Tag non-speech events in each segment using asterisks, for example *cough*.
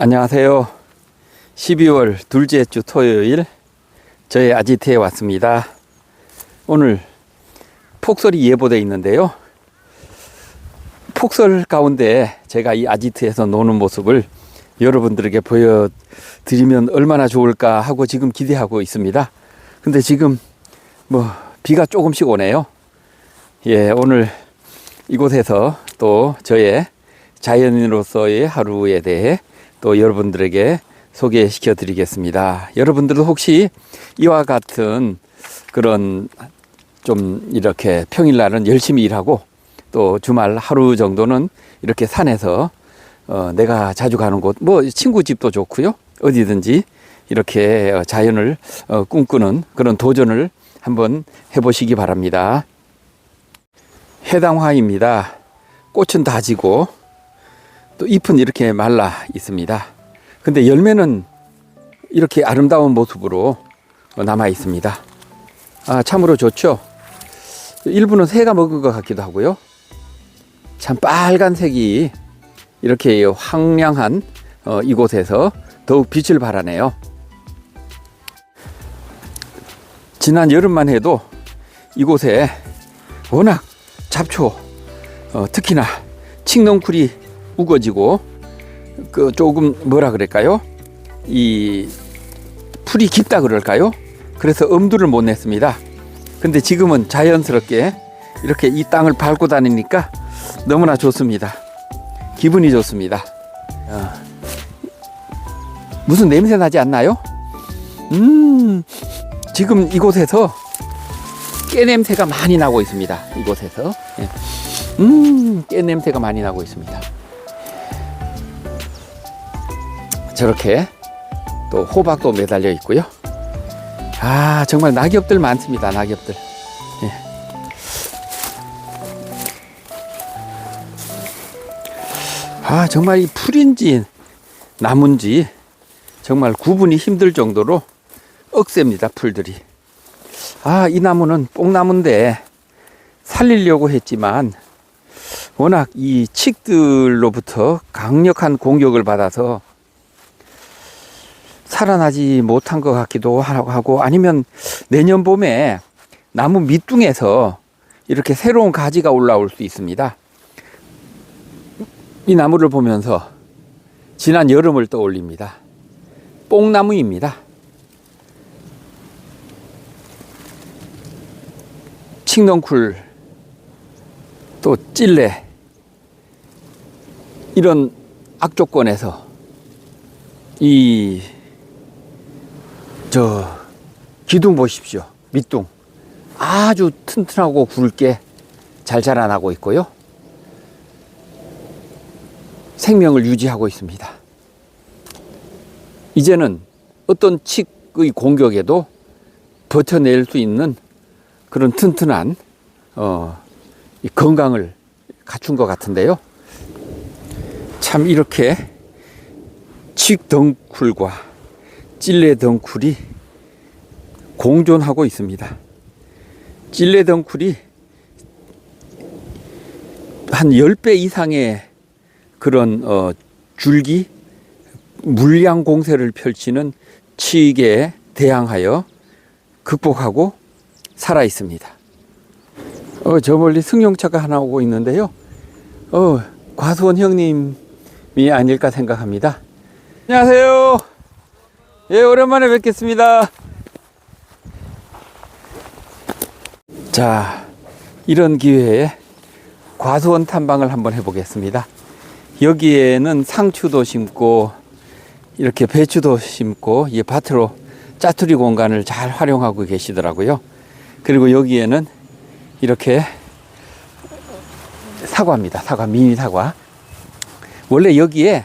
안녕하세요. 12월 둘째 주 토요일 저의 아지트에 왔습니다. 오늘 폭설이 예보되어 있는데요. 폭설 가운데 제가 이 아지트에서 노는 모습을 여러분들에게 보여드리면 얼마나 좋을까 하고 지금 기대하고 있습니다. 근데 지금 뭐 비가 조금씩 오네요. 예, 오늘 이곳에서 또 저의 자연인으로서의 하루에 대해 또 여러분들에게 소개시켜 드리겠습니다. 여러분들도 혹시 이와 같은 그런 좀 이렇게 평일날은 열심히 일하고 또 주말 하루 정도는 이렇게 산에서 어, 내가 자주 가는 곳, 뭐 친구 집도 좋고요. 어디든지 이렇게 어, 자연을 어, 꿈꾸는 그런 도전을 한번 해보시기 바랍니다. 해당화입니다. 꽃은 다 지고 또 잎은 이렇게 말라 있습니다. 근데 열매는 이렇게 아름다운 모습으로 남아 있습니다. 아, 참으로 좋죠? 일부는 새가 먹은 것 같기도 하고요. 참 빨간색이 이렇게 황량한 어, 이곳에서 더욱 빛을 발하네요. 지난 여름만 해도 이곳에 워낙 잡초, 어, 특히나 칡넝쿨이 우거지고 그 조금 뭐라 그럴까요? 이 풀이 깊다 그럴까요? 그래서 엄두를 못 냈습니다. 근데 지금은 자연스럽게 이렇게 이 땅을 밟고 다니니까 너무나 좋습니다. 기분이 좋습니다. 어. 무슨 냄새 나지 않나요? 음, 지금 이곳에서 깨 냄새가 많이 나고 있습니다. 이곳에서. 예. 음, 깨 냄새가 많이 나고 있습니다. 저렇게 또 호박도 매달려 있고요. 아, 정말 낙엽들 많습니다. 낙엽들. 예. 아, 정말 이 풀인지 나무인지 정말 구분이 힘들 정도로 억셉니다. 풀들이. 아, 이 나무는 뽕나무인데 살리려고 했지만 워낙 이 칡들로부터 강력한 공격을 받아서 살아나지 못한 것 같기도 하고 아니면 내년 봄에 나무 밑둥에서 이렇게 새로운 가지가 올라올 수 있습니다. 이 나무를 보면서 지난 여름을 떠올립니다. 뽕나무입니다. 칡넝쿨 또 찔레 이런 악조건에서 이 저 기둥 보십시오. 밑둥 아주 튼튼하고 굵게 잘 자라나고 있고요. 생명을 유지하고 있습니다. 이제는 어떤 칡의 공격에도 버텨낼 수 있는 그런 튼튼한 어, 이 건강을 갖춘 것 같은데요. 참 이렇게 칡 덩쿨과 찔레 덩쿨이 공존하고 있습니다. 찔레 덩쿨이 한 10배 이상의 그런 어, 줄기 물량 공세를 펼치는 칡에 대항하여 극복하고 살아 있습니다. 어, 저 멀리 승용차가 하나 오고 있는데요. 어, 과수원 형님이 아닐까 생각합니다. 안녕하세요. 예, 오랜만에 뵙겠습니다. 자, 이런 기회에 과수원 탐방을 한번 해보겠습니다. 여기에는 상추도 심고 이렇게 배추도 심고 이 밭으로 짜투리 공간을 잘 활용하고 계시더라고요. 그리고 여기에는 이렇게 사과입니다. 사과, 미니 사과. 원래 여기에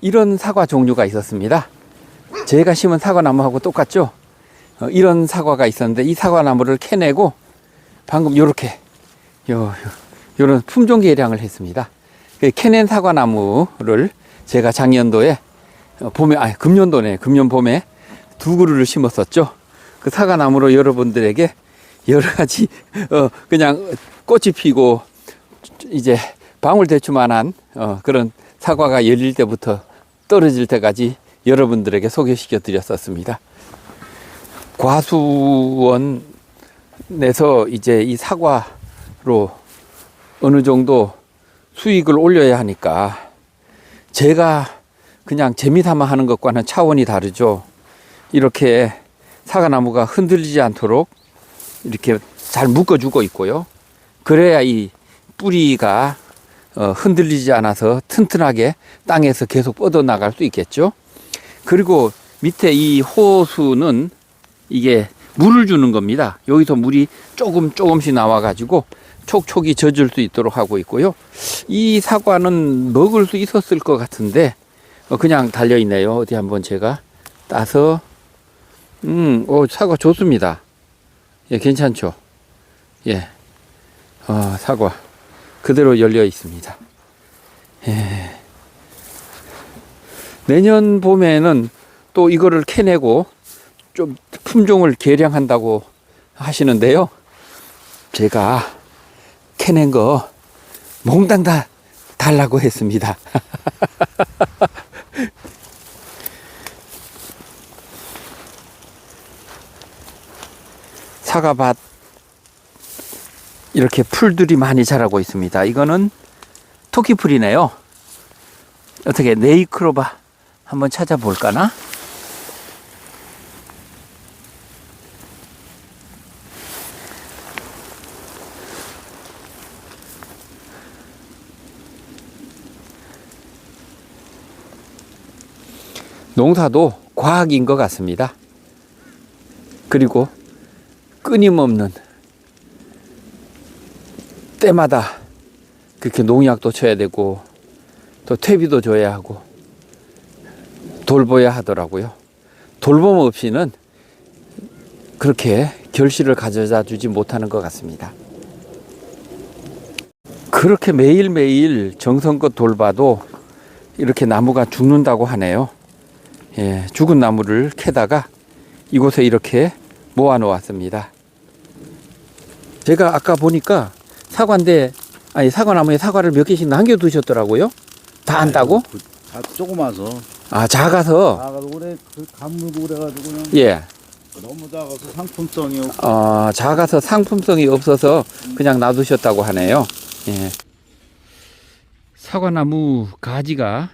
이런 사과 종류가 있었습니다. 제가 심은 사과나무하고 똑같죠? 어, 이런 사과가 있었는데 이 사과나무를 캐내고 방금 요렇게 요, 요, 요런 품종 개량을 했습니다. 그 캐낸 사과나무를 제가 작년도에 어, 봄에, 아, 금년도네, 금년 봄에 두 그루를 심었었죠. 그 사과나무로 여러분들에게 여러 가지, 어, 그냥 꽃이 피고 이제 방울 대추만한 어, 그런 사과가 열릴 때부터 떨어질 때까지 여러분들에게 소개시켜 드렸었습니다. 과수원에서 이제 이 사과로 어느 정도 수익을 올려야 하니까 제가 그냥 재미삼아 하는 것과는 차원이 다르죠. 이렇게 사과나무가 흔들리지 않도록 이렇게 잘 묶어주고 있고요. 그래야 이 뿌리가 어, 흔들리지 않아서 튼튼하게 땅에서 계속 뻗어 나갈 수 있겠죠. 그리고 밑에 이 호수는 이게 물을 주는 겁니다. 여기서 물이 조금 조금씩 나와 가지고 촉촉이 젖을 수 있도록 하고 있고요. 이 사과는 먹을 수 있었을 것 같은데 어, 그냥 달려 있네요. 어디 한번 제가 따서 음, 오, 사과 좋습니다. 예, 괜찮죠. 예, 어, 사과 그대로 열려 있습니다. 예. 내년 봄에는 또 이거를 캐내고 좀 품종을 개량한다고 하시는데요. 제가 캐낸 거 몽땅 다 달라고 했습니다. *laughs* 사과밭 이렇게 풀들이 많이 자라고 있습니다. 이거는 토끼풀이네요. 어떻게 네이크로바 한번 찾아볼까나? 농사도 과학인 것 같습니다. 그리고 끊임없는 때마다 그렇게 농약도 쳐야 되고 또 퇴비도 줘야 하고 돌봐야 하더라고요. 돌봄 없이는 그렇게 결실을 가져다 주지 못하는 것 같습니다. 그렇게 매일매일 정성껏 돌봐도 이렇게 나무가 죽는다고 하네요. 예, 죽은 나무를 캐다가 이곳에 이렇게 모아 놓았습니다. 제가 아까 보니까 사과인데 아니 사과나무에 사과를 몇 개씩 남겨 두셨더라고요. 다 안다고? 그, 다 조그마서 아 작아서 나가서 올해 그 감물고 그래가지고 그냥 예. 너무 작아서 상품성이 없고 어, 작아서 상품성이 없어서 그냥 놔두셨다고 하네요. 예. 사과나무 가지가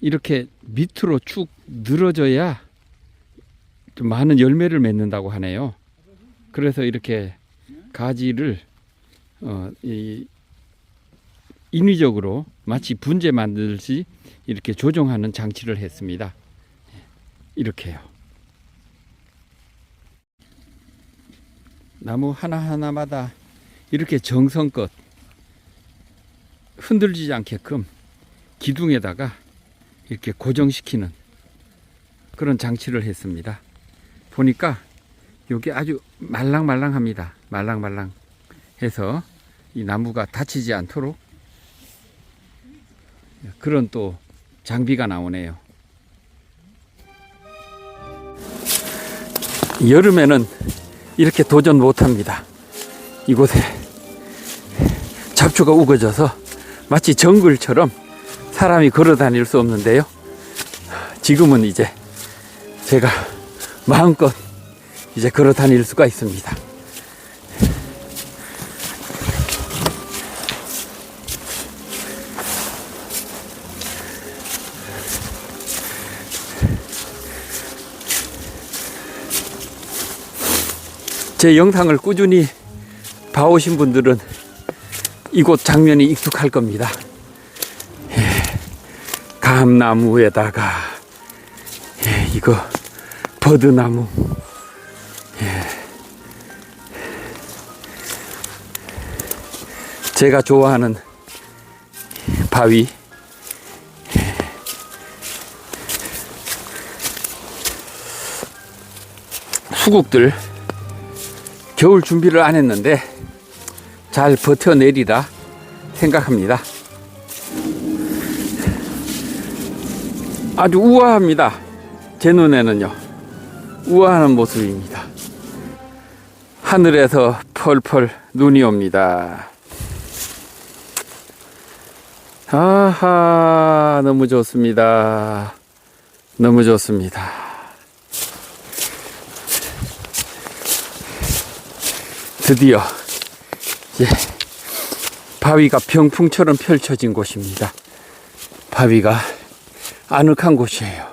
이렇게 밑으로 쭉 늘어져야 좀 많은 열매를 맺는다고 하네요. 그래서 이렇게 가지를 어, 이 인위적으로 마치 분재 만들듯이 이렇게 조정하는 장치를 했습니다. 이렇게요. 나무 하나하나마다 이렇게 정성껏 흔들리지 않게끔 기둥에다가 이렇게 고정시키는 그런 장치를 했습니다. 보니까 여기 아주 말랑말랑합니다. 말랑말랑 해서 이 나무가 다치지 않도록 그런 또 장비가 나오네요. 여름에는 이렇게 도전 못합니다. 이곳에 잡초가 우거져서 마치 정글처럼 사람이 걸어 다닐 수 없는데요. 지금은 이제 제가 마음껏 이제 걸어 다닐 수가 있습니다. 제 영상을 꾸준히 봐오신 분들은 이곳 장면이 익숙할 겁니다. 예, 감나무에다가 예, 이거 버드나무 예. 제가 좋아하는 바위 예. 수국들 겨울 준비를 안 했는데 잘 버텨내리라 생각합니다. 아주 우아합니다. 제 눈에는요. 우아하는 모습입니다. 하늘에서 펄펄 눈이 옵니다. 아하, 너무 좋습니다. 너무 좋습니다. 드디어 예, 바위가 병풍처럼 펼쳐진 곳입니다. 바위가 아늑한 곳이에요.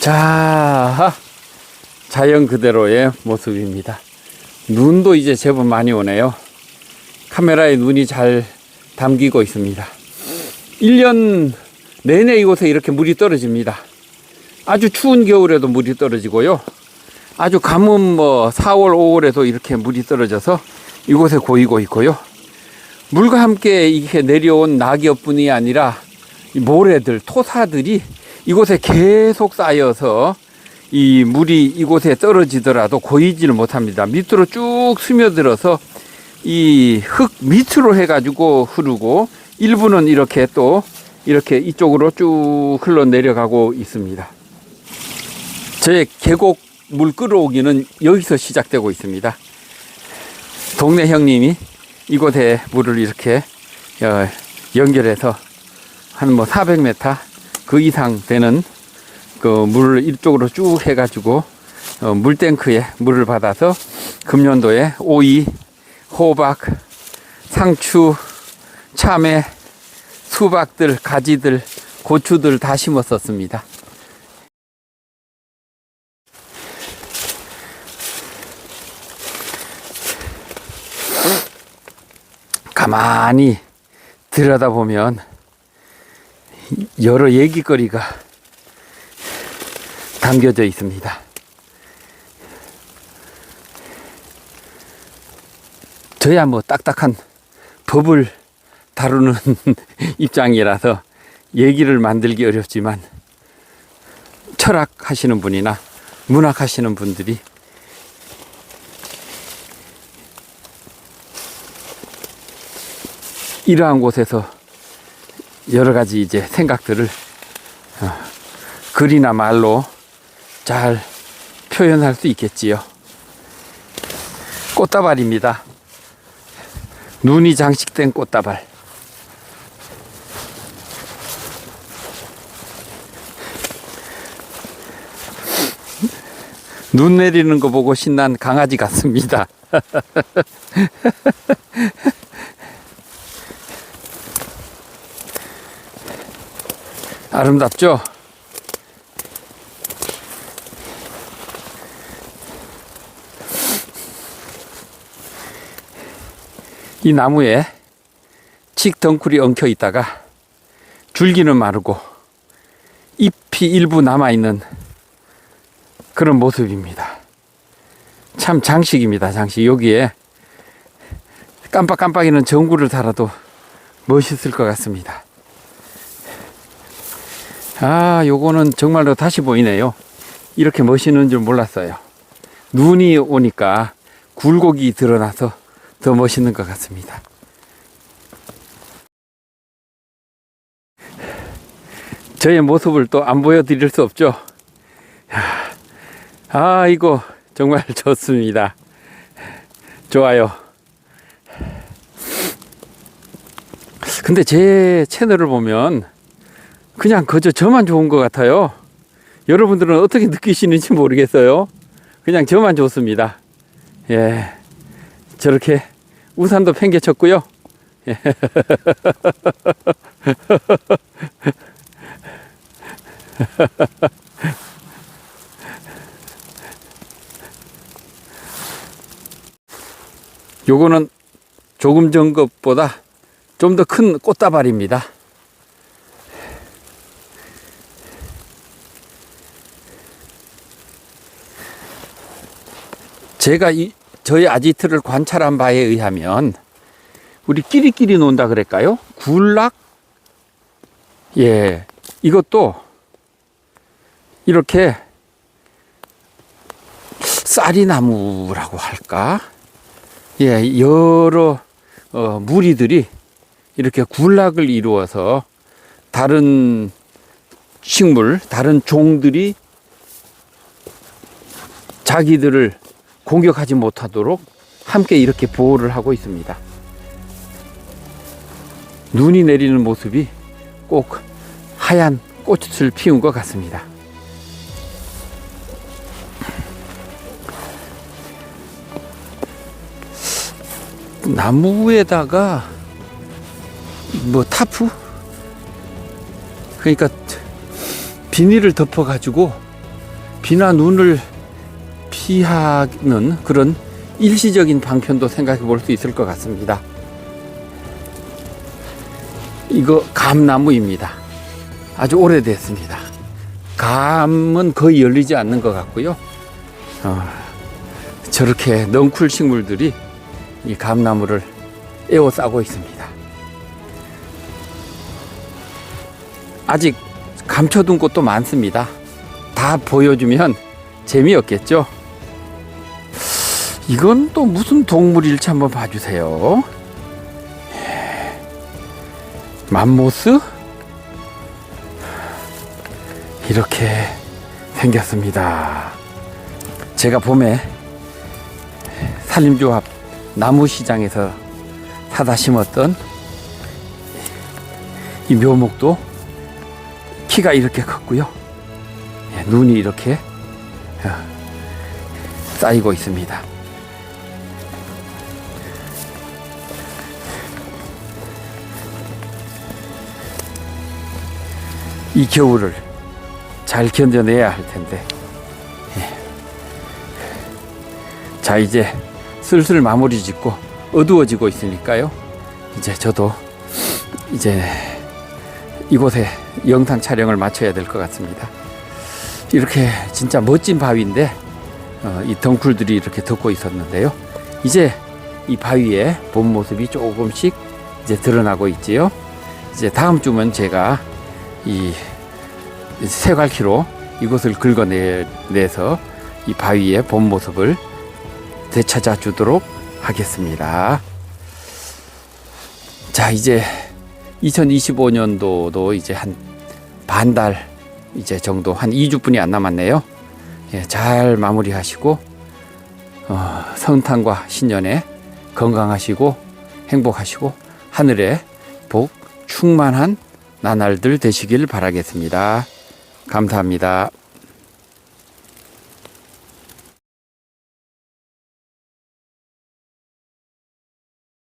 자, 자연 그대로의 모습입니다. 눈도 이제 제법 많이 오네요. 카메라에 눈이 잘 담기고 있습니다. 1년 내내 이곳에 이렇게 물이 떨어집니다. 아주 추운 겨울에도 물이 떨어지고요. 아주 가뭄 뭐 4월, 5월에도 이렇게 물이 떨어져서 이곳에 고이고 있고요. 물과 함께 이렇게 내려온 낙엽뿐이 아니라 이 모래들, 토사들이 이곳에 계속 쌓여서 이 물이 이곳에 떨어지더라도 고이지를 못합니다. 밑으로 쭉 스며들어서 이 흙 밑으로 해가지고 흐르고 일부는 이렇게 또 이렇게 이쪽으로 쭉 흘러 내려가고 있습니다. 저의 계곡 물 끌어오기는 여기서 시작되고 있습니다. 동네 형님이 이곳에 물을 이렇게 어, 연결해서 한 뭐 400m 그 이상 되는 그 물을 이쪽으로 쭉 해가지고 어, 물탱크에 물을 받아서 금년도에 오이, 호박, 상추, 참외, 수박들, 가지들, 고추들 다 심었었습니다. 가만히 들여다보면 여러 얘기거리가 담겨져 있습니다. 저야 뭐 딱딱한 법을 다루는 *laughs* 입장이라서 얘기를 만들기 어렵지만 철학 하시는 분이나 문학 하시는 분들이 이러한 곳에서 여러 가지 이제 생각들을 어, 글이나 말로 잘 표현할 수 있겠지요. 꽃다발입니다. 눈이 장식된 꽃다발. 눈 내리는 거 보고 신난 강아지 같습니다. *laughs* 아름답죠? 이 나무에 칡 덩쿨이 엉켜 있다가 줄기는 마르고 잎이 일부 남아 있는 그런 모습입니다. 참 장식입니다, 장식. 여기에 깜빡깜빡이는 전구를 달아도 멋있을 것 같습니다. 아, 요거는 정말로 다시 보이네요. 이렇게 멋있는 줄 몰랐어요. 눈이 오니까 굴곡이 드러나서 더 멋있는 것 같습니다. 저의 모습을 또 안 보여드릴 수 없죠. 아, 이거 정말 *laughs* 좋습니다. 좋아요. 근데 제 채널을 보면 그냥 그저 저만 좋은 것 같아요. 여러분들은 어떻게 느끼시는지 모르겠어요. 그냥 저만 좋습니다. 예. 저렇게 우산도 팽개쳤고요. 예. *laughs* 요거는 조금 전 것보다 좀 더 큰 꽃다발입니다. 제가 이 저희 아지트를 관찰한 바에 의하면 우리 끼리끼리 논다 그럴까요? 굴락 예 이것도 이렇게 쌀이 나무라고 할까 예 여러 어, 무리들이 이렇게 굴락을 이루어서 다른 식물 다른 종들이 자기들을 공격하지 못하도록 함께 이렇게 보호를 하고 있습니다. 눈이 내리는 모습이 꼭 하얀 꽃을 피운 것 같습니다. 나무에다가 뭐 타프 그러니까 비닐을 덮어 가지고 비나 눈을 피하는 그런 일시적인 방편도 생각해 볼 수 있을 것 같습니다. 이거 감나무입니다. 아주 오래됐습니다. 감은 거의 열리지 않는 것 같고요. 어, 저렇게 넝쿨 식물들이 이 감나무를 에워싸고 있습니다. 아직 감춰둔 곳도 많습니다. 다 보여주면 재미없겠죠? 이건 또 무슨 동물일지 한번 봐주세요. 맘모스? 이렇게 생겼습니다. 제가 봄에 산림조합 나무 시장에서 사다 심었던 이 묘목도 키가 이렇게 컸고요. 예, 눈이 이렇게 어, 쌓이고 있습니다. 이 겨울을 잘 견뎌내야 할 텐데. 예. 자, 이제 슬슬 마무리 짓고 어두워지고 있으니까요. 이제 저도 이제 이곳에 영상 촬영을 마쳐야 될 것 같습니다. 이렇게 진짜 멋진 바위인데 어, 이 덩쿨들이 이렇게 덮고 있었는데요. 이제 이 바위의 본 모습이 조금씩 이제 드러나고 있지요. 이제 다음 주면 제가 이 세갈키로 이곳을 긁어내서 이 바위의 본 모습을 되찾아 주도록 하겠습니다. 자, 이제 2025년도도 이제 한 반달 이제 정도 한 2주뿐이 안 남았네요. 예, 잘 마무리하시고 어, 성탄과 신년에 건강하시고 행복하시고 하늘에 복 충만한 나날들 되시길 바라겠습니다. 감사합니다.